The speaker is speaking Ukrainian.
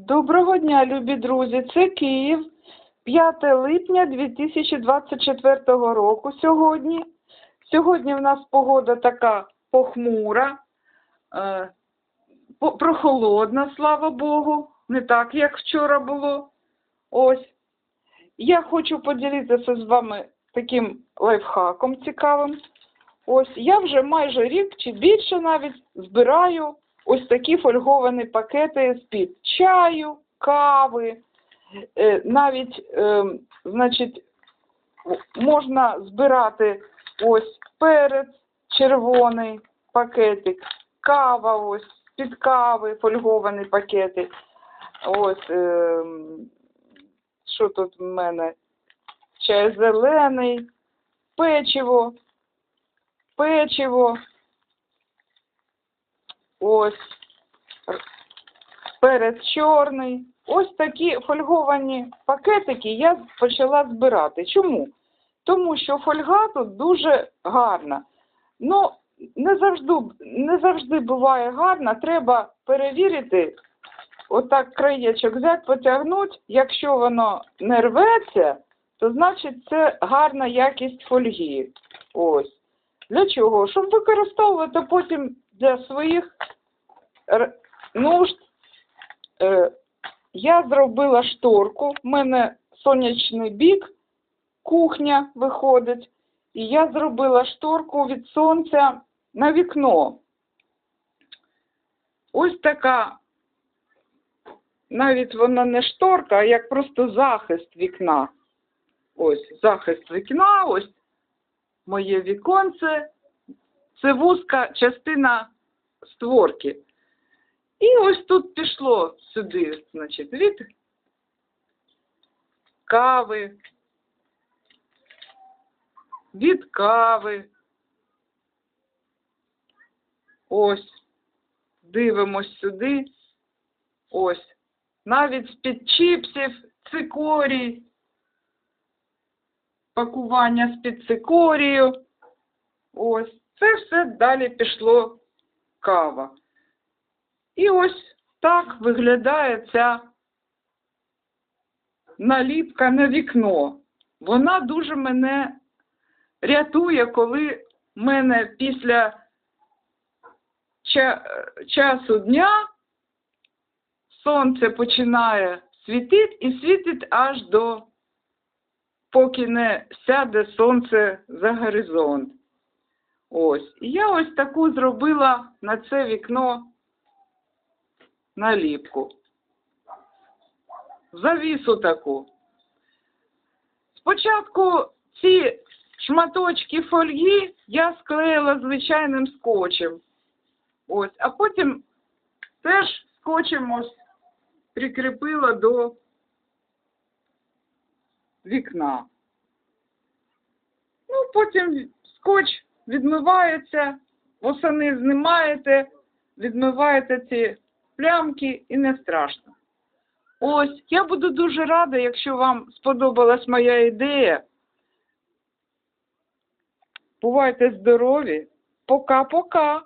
Доброго дня, любі друзі. Це Київ, 5 липня 2024 року сьогодні. Сьогодні в нас погода така похмура, е, прохолодна, слава Богу, не так, як вчора було. Ось. Я хочу поділитися з вами таким лайфхаком цікавим. Ось я вже майже рік чи більше навіть збираю ось такі фольговані пакети з-під чаю, кави, е, навіть, е, значить, можна збирати ось перець червоний пакетик, кава ось, під кави, фольговані пакети. Ось, е, що тут в мене? Чай зелений, печиво, печиво. Ось перець чорний. Ось такі фольговані пакетики я почала збирати. Чому? Тому що фольга тут дуже гарна. Ну, не завжди, не завжди буває гарна. Треба перевірити, отак краєчок взяти, потягнути. Якщо воно не рветься, то значить це гарна якість фольги. Ось. Для чого? Щоб використовувати потім для своїх нужд. Е, я зробила шторку. У мене сонячний бік, кухня виходить. І я зробила шторку від сонця на вікно. Ось така, навіть вона не шторка, а як просто захист вікна. Ось захист вікна, ось моє віконце. Це вузька частина створки. І ось тут пішло сюди, значить, від кави, від кави. Ось, дивимось сюди. Ось. Навіть з-під чіпсів, цикорій, пакування з-під цикорію. Ось. Це все далі пішло кава. І ось так виглядає ця наліпка на вікно. Вона дуже мене рятує, коли мене після ча- часу дня сонце починає світити і світить аж до поки не сяде сонце за горизонт. Ось. І я ось таку зробила на це вікно наліпку. Завісу таку. Спочатку ці шматочки фольги я склеїла звичайним скотчем. Ось, а потім теж скотчем ось прикріпила до вікна. Ну, потім скотч відмивається, восени знімаєте, відмиваєте ці плямки і не страшно. Ось, я буду дуже рада, якщо вам сподобалась моя ідея. Бувайте здорові. Пока-пока.